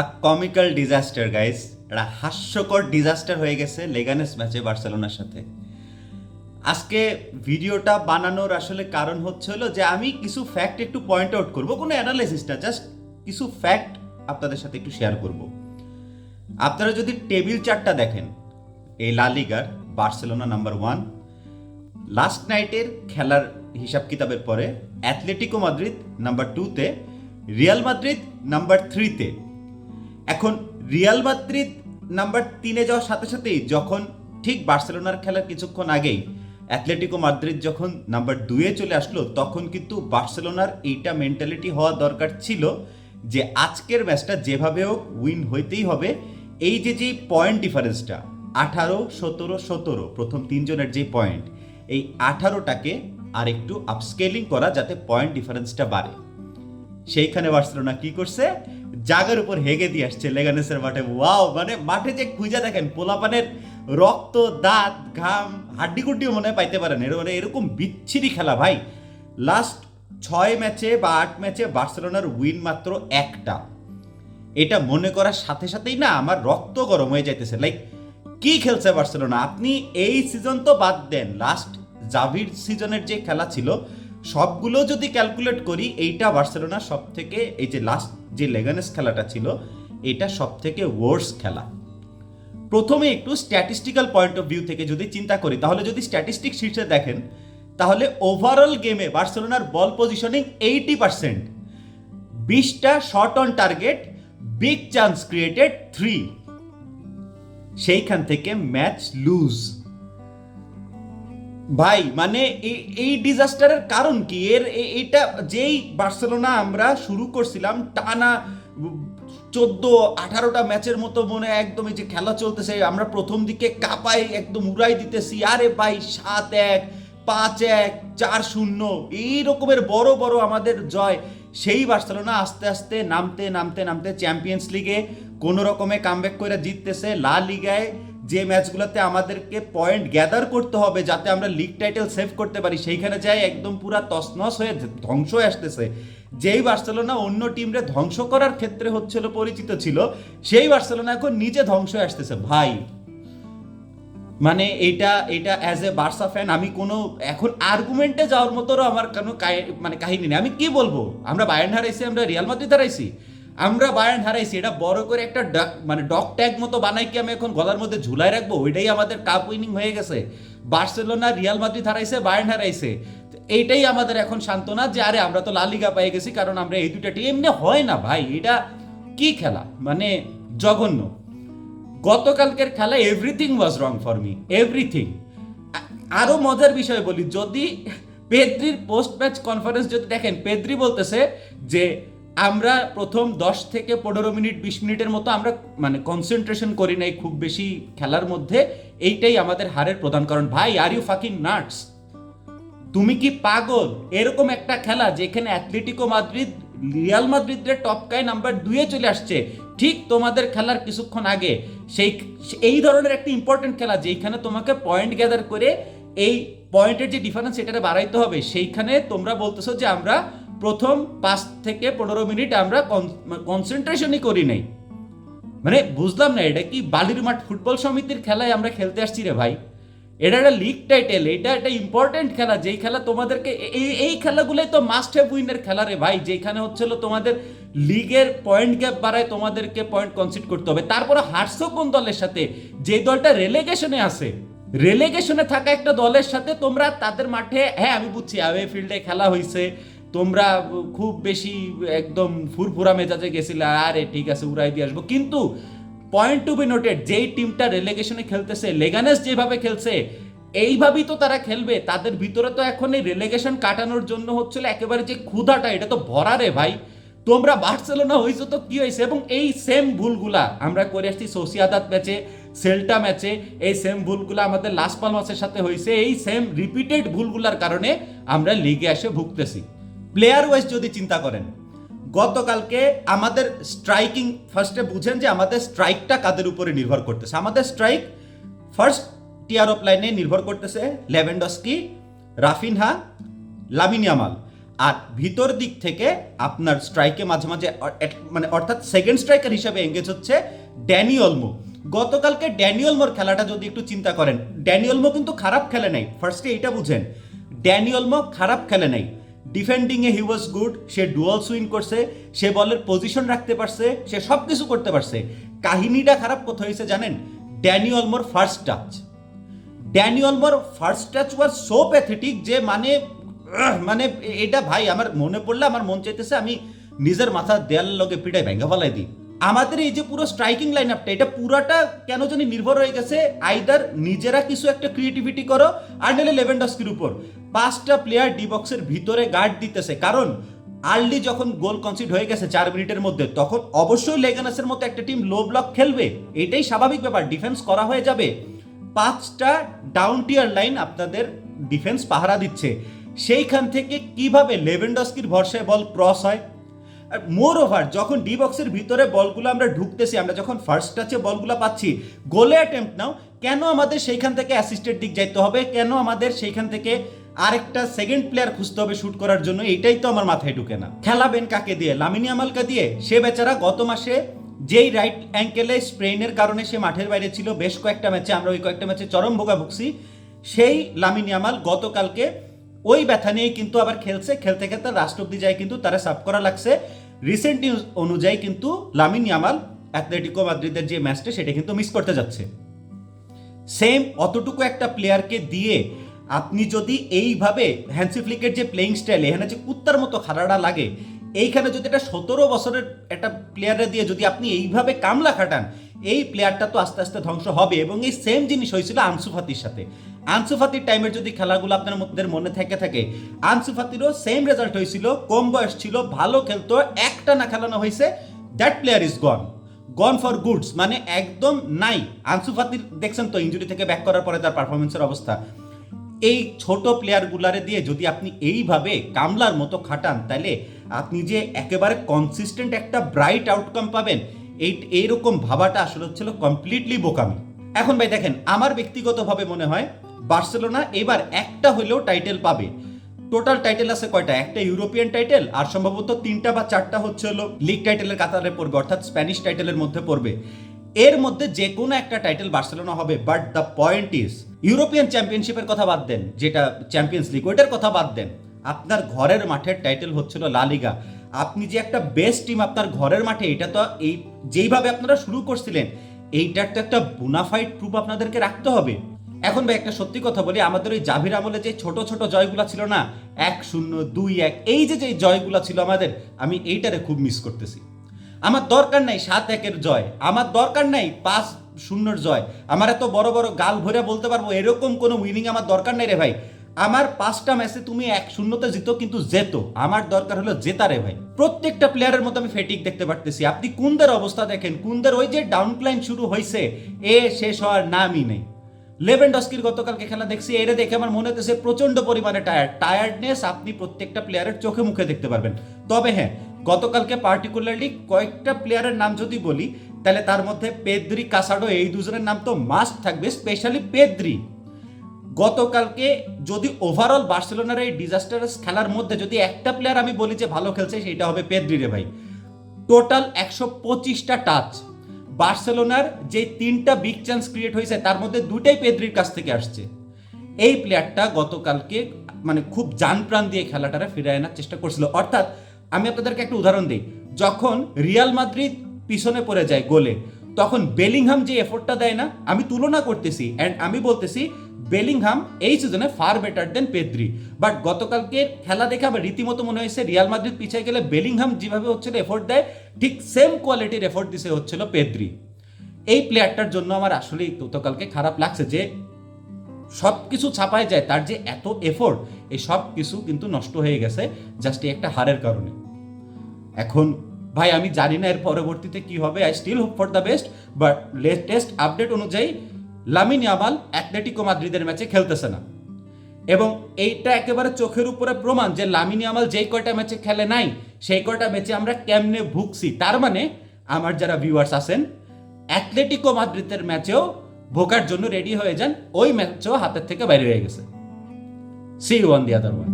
আ comical disaster guys একটা হাস্যকর disaster হয়ে গেছে লেগানেস ম্যাচে বার্সেলোনার সাথে। আজকে ভিডিওটা বানানোর আসলে কারণ হচ্ছে হলো যে আমি কিছু ফ্যাক্ট একটু পয়েন্ট আউট করব। কোনো অ্যানালাইসিস না জাস্ট কিছু ফ্যাক্ট আপনাদের সাথে একটু শেয়ার করব। আপনারা যদি টেবিল চার্টটা দেখেন, এই লালিগার বার্সেলোনা নাম্বার ওয়ান লাস্ট নাইটের খেলার হিসাব কিতাবের পরে অ্যাথলেটিকো মাদ্রিদ নাম্বার টুতে রিয়াল মাদ্রিদ নাম্বার থ্রিতে এখন রিয়াল মাদ্রিদ নাম্বার তিনে যাওয়ার সাথে সাথেই যখন ঠিক বার্সেলোনার খেলার কিছুক্ষণ আগেই অ্যাথলেটিকো মাদ্রিদ যখন নাম্বার দুয়ে চলে আসলো, তখন কিন্তু বার্সেলোনার এইটা মেন্টালিটি হওয়া দরকার ছিল যে আজকের ম্যাচটা যেভাবে হোক উইন হইতেই হবে। এই যে যে পয়েন্ট ডিফারেন্সটা আঠারো, সতেরো সতেরো, প্রথম তিনজনের যে পয়েন্ট এই আঠারোটাকে আর একটু আপস্কেলিং করা যাতে পয়েন্ট ডিফারেন্সটা বাড়ে। সেইখানে বার্সেলোনা কি করছে? জাগার উপর হেগে দিয়ে আসছে লেগানেসের মাঠে। ওয়াও মানে মাঠে যে খুঁজা দেখেন, পোলাপানের রক্ত, দাঁত, ঘাম হাড্ডি কুড্ডিও মনে হয় পাইতে পারেন। এর মানে এরকম বিচ্ছিরি খেলা ভাই। লাস্ট ছয় ম্যাচে বা আট ম্যাচে বার্সেলোনার উইন মাত্র একটা। এটা মনে করার সাথে সাথেই না আমার রক্ত গরম হয়ে যাইতেছে। লাইক কি খেলছে বার্সেলোনা? আপনি এই সিজন তো বাদ দেন। লাস্ট জাভির সিজনের যে খেলা ছিল সবগুলো যদি ক্যালকুলেট করি, এইটা বার্সেলোনা সব থেকে এই যে লাস্ট যে লেগানেস খেলাটা ছিল এটা সব থেকে ওয়ার্স খেলা। প্রথমে একটু স্ট্যাটিস্টিক্যাল পয়েন্ট অফ ভিউ থেকে যদি চিন্তা করি, তাহলে যদি স্ট্যাটিস্টিক শীর্ষে দেখেন, তাহলে ওভারঅল গেমে বার্সেলোনার বল পজিশনিং এইটি পার্সেন্ট বিশটা shot on target big chance created three সেইখান থেকে ম্যাচ লুজ ভাই মানে এই- ডিজাস্টারের কারণ কি? এর এইটা যেই বার্সেলোনা আমরা শুরু করছিলাম, টানা চোদ্দ, আঠারোটা ম্যাচের মতো মনে একদম এই যে খেলা চলতেছে, আমরা প্রথম দিকে কাপাই, একদম উড়াই দিতেছি, আরে ভাই, সাত এক, পাঁচ এক, চার শূন্য, এই রকমের বড় বড় আমাদের জয়। সেই বার্সেলোনা আস্তে আস্তে নামতে নামতে নামতে চ্যাম্পিয়ন্স লিগে কোনো রকমে কামব্যাক করে জিততেছে, লা লিগায় যে ম্যাচগুলোতে আমাদেরকে পয়েন্ট গ্যাদার করতে হবে যাতে আমরা লিগ টাইটেল সেভ করতে পারি, সেইখানে যাই একদম পুরা তছনছ হয়ে ধ্বংস আসতেছে। যেই বার্সেলোনা অন্য টিমরে ধ্বংস করার ক্ষেত্রে হচ্ছিল, পরিচিত ছিল, সেই বার্সেলোনা এখন নিজে ধ্বংস আসতেছে। ভাই মানে এটা এটা অ্যাজ এ বার্সা ফ্যান আমি কোনো, এখন আর্গুমেন্টে যাওয়ার মতোরও আমার কোনো মানে কাহিনী নেই। আমি কি বলব? আমরা বায়ার্ন হারাইছি, আমরা রিয়াল মাদ্রিদ হারাইছি। আমরা বায়ার্ন হারাইছি, এটা বড় করে একটা মানে ডক ট্যাগ মতো বানাই কি আমি এখন গলার মধ্যে ঝুলাই রাখব? ওইটাই আমাদের কাপ উইনিং হয়ে গেছে। বার্সেলোনা, রিয়াল মাদ্রিদ হারাইছে বায়ার্ন হারাইছে। এইটাই আমাদের এখন সান্ত্বনা যে, আরে আমরা তো লালিগা পেয়ে গেছি, কারণ আমরা এই দুইটা টিম এমনি হয় না ভাই, এটা কি খেলা? মানে জঘন্য। গতকালকের খেলা everything was wrong for me everything আরও মজার বিষয় বলি, যদি পেদ্রির পোস্ট ম্যাচ কনফারেন্স যদি দেখেন, পেদ্রি বলতেছে যে আমরা প্রথম দশ থেকে পনেরো মিনিট, বিশ মিনিটের মতো আমরা মানে কনসেন্ট্রেশন করি নাই খুব বেশি খেলার মধ্যে। এইটাই আমাদের হারের প্রধান কারণ। ভাই আর ইউ ফাকিং নাটস তুমি কি পাগল? এরকম একটা খেলা যেখানে অ্যাথলেটিকো মাদ্রিদ রিয়াল মাদ্রিদের টপকায় নাম্বার দুয়ে চলে আসছে। ঠিক তোমাদের খেলার কিছুক্ষণ আগে। সেই, এই ধরনের একটা ইম্পর্টেন্ট খেলা যেখানে তোমাকে পয়েন্ট গ্যাদার করে এই পয়েন্টের যে ডিফারেন্স সেটাকে বাড়াইতে হবে, সেইখানে তোমরা বলতেছো যে আমরা প্রথম পাঁচ থেকে পনেরো মিনিট আমরা কনসেন্ট্রেশনই করি নাই। মানে বুঝলাম না, এটা কি বালির মাঠ ফুটবল সমিতির খেলায় আমরা খেলতে আসছি রে ভাই? এটা একটা লিগ টাইটেল এটা একটা ইম্পর্টেন্ট খেলা, যেই খেলা তোমাদেরকে এই এই খেলাগুলোই তো মাস্ট হ্যাভ উইনের খেলা রে ভাই যেখানে হচ্ছিল তোমাদের লিগের পয়েন্ট গ্যাপ বাড়ায় তোমাদেরকে পয়েন্ট কনসিড করতে হবে। তারপরে হারছো কোন দলের সাথে? যে দলটা রেলেগেশনে আছে রেলেগেশনে থাকা একটা দলের সাথে তোমরা তাদের মাঠে হ্যাঁ আমি বুঝছি অ্যাওয়ে ফিল্ডে খেলা হয়েছে তোমরা খুব বেশি একদম ফুরফুরা মেজাজে গেছিলে, আরে ঠিক আছে, উড়াই দিয়ে আসব। কিন্তু পয়েন্ট টু বি নোটেড যেই টিমটা রেলেগেশনে খেলতেছে লেগানেস যেভাবে খেলছে, এইভাবেই তো তারা খেলবে। তাদের ভিতরে তো এখন এই রেলেগেশন কাটানোর জন্য হচ্ছিল একেবারে যে ক্ষুধাটা, এটা তো ভরা রে ভাই। তোমরা বার্সেলোনা হয়েছো তো কি হয়েছে এবং এই সেম ভুলগুলা আমরা করে আসছি সোসিয়াদাত ম্যাচে সেল্টা ম্যাচে এই সেম ভুলগুলা আমাদের লাস্ট পাল ম্যাচের সাথে হয়েছে এই সেম রিপিটেড ভুলগুলার কারণে আমরা লিগে এসে ভুগতেছি। প্লেয়ার ওয়াইজ যদি চিন্তা করেন, গতকালকে আমাদের স্ট্রাইকিং ফার্স্টে বুঝেন যে আমাদের স্ট্রাইকটা কাদের উপরে নির্ভর করতেছে? আমাদের স্ট্রাইক ফার্স্ট টিয়ার অফ লাইনে নির্ভর করতেছে লেভেন্ডস্কি রাফিনহা লামিনিয়ামাল আর ভিতর দিক থেকে আপনার স্ট্রাইকে মাঝে মাঝে মানে অর্থাৎ সেকেন্ড স্ট্রাইকার হিসাবে এঙ্গেজ হচ্ছে ড্যানি অলমো গতকালকে ড্যানি অলমোর খেলাটা যদি একটু চিন্তা করেন ড্যানি অলমো কিন্তু খারাপ খেলে নাই। ফার্স্টে এটা বুঝেন ড্যানি অলমো খারাপ খেলে নাই। ডিফেন্ডিং এ হি ওয়াজ গুড সে ডুয়াল সুইং করছে, সে বলের পজিশন রাখতে পারছে, সে সব কিছু করতে পারছে। কাহিনীটা খারাপ কোথায় হয়েছে জানেন? ড্যানি অলমোর first touch Dani more first touch was so pathetic যে মানে মানে এটা ভাই, আমার মনে পড়লে আমার মন চাইতেছে আমি নিজের মাথা দেয়াল লগে পিঠায় ভেঙে ফেলাই দিই। আমাদের এই যে পুরো স্ট্রাইকিং লাইন আপটা এটা পুরাটা কেন জানি নির্ভর হয়ে গেছে আইদার নিজেরা কিছু একটা ক্রিয়েটিভিটি করো আর নাহলে লেভেন্ডস্কির উপর। পাঁচটা প্লেয়ার ডি বক্সের ভিতরে গার্ড দিতেছে। কারণ আর্লি যখন গোল কনসিড হয়ে গেছে চার মিনিটের মধ্যে, তখন অবশ্যই লেগানাসের মতো একটা টিম লো ব্লক খেলবে। এটাই স্বাভাবিক ব্যাপার ডিফেন্স করা হয়ে যাবে। পাঁচটা ডাউন টিয়ার লাইন আপনাদের ডিফেন্স পাহারা দিচ্ছে। সেইখান থেকে কীভাবে লেভেন্ডস্কির ভরসায় বল ক্রস হয়? মোর ওভার যখন ডি বক্সের ভিতরে বলগুলো আমরা ঢুকতেছি, আমরা যখন ফার্স্ট টাচে বলগুলো পাচ্ছি গোলে অ্যাটেম্প্ট নাও কেন আমাদের সেইখান থেকে অ্যাসিস্টেড দিক যাইতে হবে? কেন আমাদের সেইখান থেকে আরেকটা সেকেন্ড প্লেয়ার খুঁজতে হবে শুট করার জন্য? এটাই তো আমার মাথায় ঢুকে না। খেলাবেন কাকে দিয়ে? লামিনী আমালকে দিয়ে? সে বেচারা গত মাসে যেই রাইট অ্যাঙ্কেলে স্প্রেনের কারণে সে মাঠের বাইরে ছিল, বেশ কয়েকটা ম্যাচে আমরা ওই কয়েকটা ম্যাচে চরম ভোগা ভুগছি। সেই লামিনী আমাল গতকালকে ওই ব্যথা নিয়েই কিন্তু আবার খেলছে। খেলতে খেলতে রাষ্ট্র অব্দি যায় কিন্তু তারা সাফ করা লাগছে। রিসেন্ট নিউজ অনুযায়ী কিন্তু লামিন ইয়ামাল অ্যাথলেটিকো মাদ্রিদের যে ম্যাচটা সেটা কিন্তু মিস করতে যাচ্ছে। সেম অতটুকু একটা প্লেয়ারকে দিয়ে আপনি যদি এইভাবে হ্যান্সি ফ্লিকের যে প্লেইং স্টাইল এখানে যে কুত্তার মতো খাড়াটা লাগে, এইখানে যদি একটা সতেরো বছরের একটা প্লেয়ারে দিয়ে যদি আপনি এইভাবে কামলা খাটান, এই প্লেয়ারটা তো আস্তে আস্তে ধ্বংস হবে। এবং এই সেম জিনিস হয়েছিল আনসুফাতির সাথে। আনসুফাতির টাইমের যদি খেলাগুলো আপনার মধ্যে মনে থেকে থাকে, আনসুফাতিরও সেম রেজাল্ট হয়েছিল, কম বয়স ছিল, ভালো খেলতো, একটা না খেলানো হয়েছে that player is gone gone for goods মানে একদম নাই। আনসুফাতির, দেখছেন তো ইঞ্জুরি থেকে ব্যাক করার পরে তার পারফরমেন্সের অবস্থা। এই ছোট প্লেয়ারগুলারে দিয়ে যদি আপনি এইভাবে কামলার মতো খাটান, তাহলে আপনি যে একেবারে কনসিস্টেন্ট একটা ব্রাইট আউটকাম পাবেন, এই, এইরকম ভাবাটা আসলে হচ্ছিল কমপ্লিটলি বোকামি। এখন ভাই দেখেন, আমার ব্যক্তিগতভাবে মনে হয় বার্সেলোনা এবার একটা হলেও টাইটেল পাবে। টোটাল টাইটেল আছে কয়টা? একটা ইউরোপিয়ান টাইটেল আর সম্ভবত তিনটা বা চারটা হচ্ছে হলো লিগ টাইটেলের কাতারে পড়বে, অর্থাৎ স্প্যানিশ টাইটেলের মধ্যে পড়বে। এর মধ্যে যে কোনো একটা টাইটেল বার্সেলোনা হবে but the point is European চ্যাম্পিয়নশিপের কথা বাদ দেন, যেটা চ্যাম্পিয়ন্স লিগ ওইটার কথা বাদ দেন। আপনার ঘরের মাঠের টাইটেল হচ্ছিল লা লিগা আপনি যে একটা বেস্ট টিম আপনার ঘরের মাঠে, এটা তো এই, যেইভাবে আপনারা শুরু করছিলেন, এইটার তো একটা বুনাফাইড প্রুফ আপনাদেরকে রাখতে হবে। এখন ভাই একটা সত্যি কথা বলি, আমাদের ওই জাভির আমলে যে ছোট ছোট জয়গুলা ছিল না, এক শূন্য, দুই, এক, এই যে যে জয়গুলা ছিল আমাদের, আমি এইটারে খুব মিস করতেছি। আমার দরকার নাই সাত, একের জয়, আমার দরকার নাই পাঁচ, শূন্যর জয়, আমার এত বড় বড় গাল ভরে বলতে পারব, এরকম কোনো উইনিং আমার দরকার নাই রে ভাই। আমার পাঁচটা ম্যাচে তুমি এক শূন্যতে জিতো, কিন্তু জেতো, আমার দরকার হলো জেতা রে ভাই। প্রত্যেকটা প্লেয়ারের মতো আমি ফেটিক দেখতে পারতেছি। আপনি কুন্দের অবস্থা দেখেন? কুন্দের ওই যে ডাউন ডাউনক্লাইন শুরু হয়েছে এ শেষ হওয়ার নামই নেই। লেভেন্ডস্কির গতকালকে খেলা দেখছি এরা দেখে আমার মনে হতেছে প্রচণ্ড পরিমাণে টায়ার্ড টায়ার্ডনেস আপনি প্রত্যেকটা প্লেয়ারের চোখে মুখে দেখতে পারবেন। তবে হ্যাঁ গতকালকে পার্টিকুলারলি কয়েকটা প্লেয়ারের নাম যদি বলি, তাহলে তার মধ্যে পেদ্রি, কাসাডো, এই দুজনের নাম তো মাস্ট থাকবে স্পেশালি পেদ্রি। গতকালকে যদি ওভারঅল বার্সেলোনার এই ডিজাস্টারাস খেলার মধ্যে যদি একটা প্লেয়ার আমি বলি যে ভালো খেলছে, সেটা হবে পেদ্রি রে ভাই। টোটাল একশো পঁচিশটা টাচ বার্সেলোনার যে তিনটা বিগ চান্স ক্রিয়েট হয়েছে, তার মধ্যে দুটাই পেদ্রির কাছ থেকে আসছে। এই প্লেয়ারটা গতকালকে মানে খুব জান প্রাণ দিয়ে খেলাটারা ফিরে আনার চেষ্টা করছিল। অর্থাৎ, আমি আপনাদেরকে একটা উদাহরণ দিই। যখন রিয়াল মাদ্রিদ পিছনে পড়ে যায় গোলে তখন বেলিংহাম যে এফোর্টটা দেয় না, আমি তুলনা করতেছি অ্যান্ড আমি বলতেছি বেলিংহাম এই সিজনে far better than Pedri. But গতকালকে খেলা দেখে আবার রীতিমতো মনে হয়েছে রিয়াল মাদ্রিদ পিছিয়ে গেলে বেলিংহাম যেভাবে হচ্ছিল এফোর্ট দেয়, ঠিক সেম কোয়ালিটির এফোর্ট দিছে হচ্ছিল পেদ্রি। এই প্লেয়ারটার জন্য আমার আসলেই গতকালকে খারাপ লাগছে যে সব কিছু ছাপায় যায়, তার যে এত এফোর্ট এই সব কিছু কিন্তু নষ্ট হয়ে গেছে জাস্ট একটা হারের কারণে। এখন ভাই, আমি জানি না এর পরবর্তীতে কি হবে। I still hope for the best but latest update অনুযায়ী লামিন ইয়ামাল অ্যাথলেটিকো মাদ্রিদের ম্যাচে খেলতেছে না। এবং এইটা একেবারে চোখের উপরে প্রমাণ যে লামিন ইয়ামাল যেই কয়টা ম্যাচে খেলে নাই, সেই কয়টা ম্যাচে আমরা কেমনে ভুগছি। তার মানে আমার যারা ভিউয়ার্স আছেন অ্যাথলেটিকো মাদ্রিদের ম্যাচেও ভোগার জন্য রেডি হয়ে যান। ওই ম্যাচও হাতের থেকে বাইরে হয়ে গেছে। See one the other one